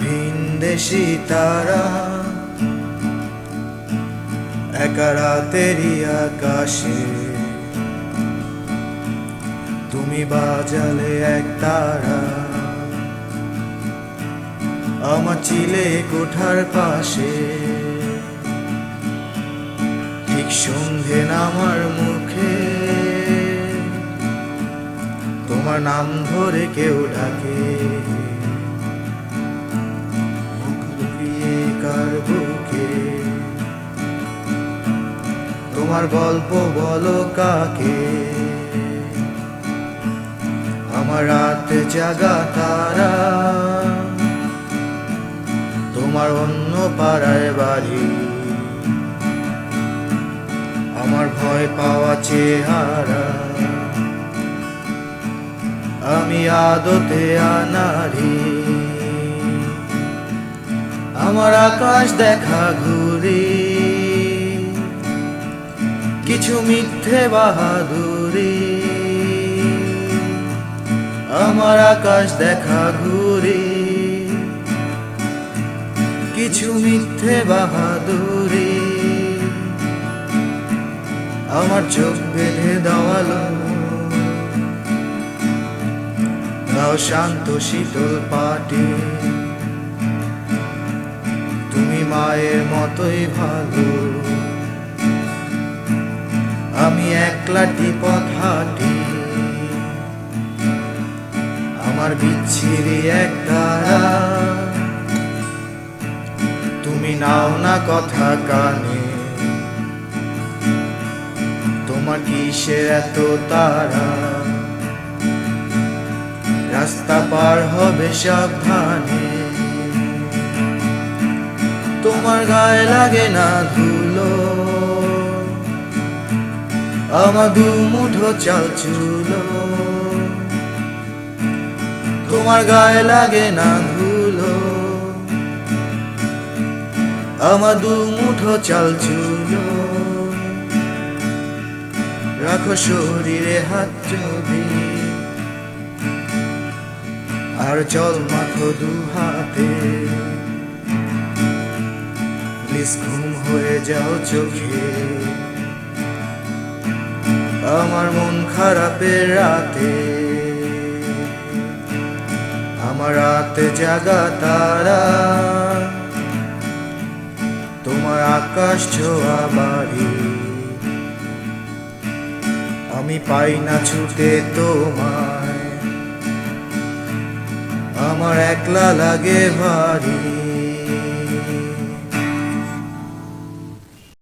ভিন দেশি তারা। একা রাতেরই আকাশে। তুমি বাজালে এক তারা। আমার চিলে কোঠার পাশে। ঠিক সন্ধে নামার মুখে। তোমার নাম ধরে কেউ ডাকে। তোমার গল্প বলো কাকে? আমার রাত জাগা তারা। তোমার অন্য পাড়ায় বাড়ি। আমার ভয় পাওয়া চেহারা। আমি আদতে আনারি। আমার আকাশ দেখা ঘুরি। কিছু মিথ্যে বাহাদুরি। আমার আকাশ দেখা ঘুরি। কিছু মিথ্যে বাহাদুরি। আমার চোখ বেঁধে দেওয়ালো দাও শান্ত শীতল পাটি। তুমি মায়ের মতোই ভালো। একলাটি পথ হাঁটি। আমার বিচ্ছিরি এক তারা তুমি নাও না কথা কানে। তোমার কিসের এত তারা? রাস্তা পার হবে সাবধানে। তোমার গায়ে লাগে না ধুলো। আমার দু মুঠো চাল চুলো। তোমার গায়ে লাগে না ধুলো। আমার দু মুঠো চাল চুলো। রাখো শরীরে হাত যদি। আর চল মাখো দু হাতে। প্লিজ হয়ে যাও চোখে। আমার মন খারাপের রাতে। আমার রাতে জাগা তারা। তোমার আকাশ ছোঁয়া বাড়ি। আমি পাই না ছুটে তোমায়। আমার একলা লাগে ভারী।